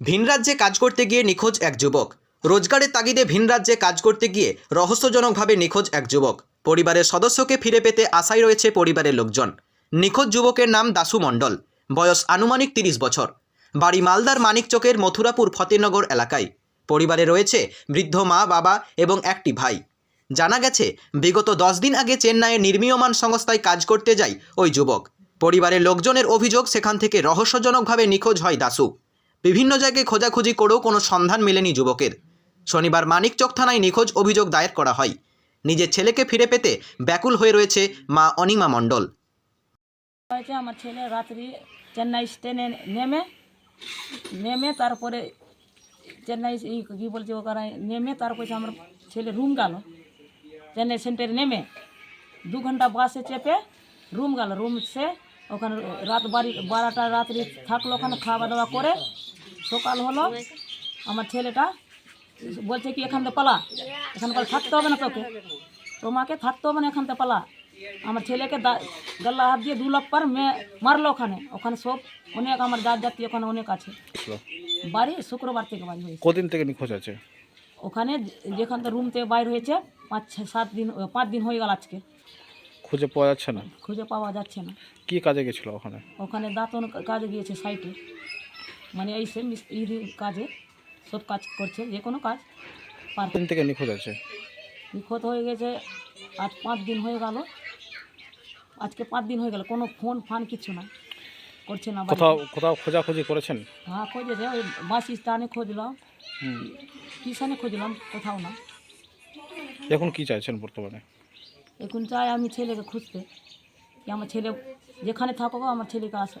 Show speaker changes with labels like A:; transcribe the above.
A: ভিন রাজ্যে কাজ করতে গিয়ে নিখোঁজ এক যুবক। রোজগারের তাগিদে ভিন রাজ্যে কাজ করতে গিয়ে রহস্যজনকভাবে নিখোঁজ এক যুবক। পরিবারের সদস্যকে ফিরে পেতে আশায় রয়েছে পরিবারের লোকজন। নিখোঁজ যুবকের নাম দাসু মণ্ডল। বয়স আনুমানিক তিরিশ বছর। বাড়ি মালদার মানিকচকের মথুরাপুর ফতেনগর এলাকায়। পরিবারে রয়েছে বৃদ্ধ মা, বাবা এবং একটি ভাই। জানা গেছে, বিগত দশ দিন আগে চেন্নাইয়ের নির্মীয়মান সংস্থায় কাজ করতে যায় ওই যুবক। পরিবারের লোকজনের অভিযোগ সেখান থেকে রহস্যজনকভাবে নিখোঁজ হয় দাসু বিভিন্ন জায়গায় খোঁজাখুঁজি করেও কোনো সন্ধান মেলেনি যুবকের। শনিবার মানিকচক থানায় নিখোঁজ অভিযোগ দায়ের করা হয়। নিজের ছেলেকে ফিরে পেতে ব্যাকুল হয়ে রয়েছে মা অনিমা মণ্ডল।
B: হয়েছে আমার ছেলে রাত্রি চেন্নাই স্টেনে নেমে নেমে তারপরে চেন্নাই কী বলছে ওখানে, নেমে তারপরে আমার ছেলে রুম গেল। চেন্নাই সেন্টারে নেমে, দু ঘণ্টা বাসে চেপে রুম গেল। রুম সে ওখানে রাত বাড়ি বারোটা রাত্রি থাকল ওখানে খাওয়া দাওয়া করে সকাল হলো আমার ছেলেটা বলছে কি এখান থেকে পালা। এখান থেকে থাকতে হবে না তোকে? তোমাকে থাকতে হবে না এখান থেকে পালা। আমার ছেলেকে দা- গলা হাত দিয়ে দু লাখ পার মেয়ে মারলো ওখানে। ওখানে সব অনেক আমার জাত জাতি ওখানে অনেক আছে। বাড়ি শুক্রবার থেকে বাড়ি হয়েছে।
C: কদিন থেকে নিখোঁজ আছে?
B: ওখানে যেখান থেকে রুম থেকে বাইর হয়েছে পাঁচ ছ- সাত দিন পাঁচ দিন হয়ে গেল আজকে।
C: খুঁজে পাওয়া যাচ্ছে না?
B: খুঁজে পাওয়া যাচ্ছে না।
C: কি কাজে গেছিল ওখানে?
B: ওখানে দাঁতন কাজে গিয়েছে সাইটে মানে এই সে মিস- কাজে সব কাজ করছে যে কোনো কাজ পার
C: দিন থেকে নিখোঁজ আছে?
B: নিখোঁজ হয়ে গেছে আজ পাঁচ দিন হয়ে গেল। আজকে পাঁচ দিন হয়ে গেল কোনো ফোন ফান কিছু না। করছে না
C: কোথাও কোথাও খোঁজাখুঁজি করেছেন?
B: হ্যাঁ খুঁজেছে ওই বাস স্ট্যান্ডে খুঁজলাম। স্টেশনে খুঁজলাম কোথাও না।
C: এখন কি চাইছেন বর্তমানে?
B: এখন চাই আমি ছেলেকে খুঁজতে আমার ছেলে যেখানে থাকুক আমার ছেলেকে আসে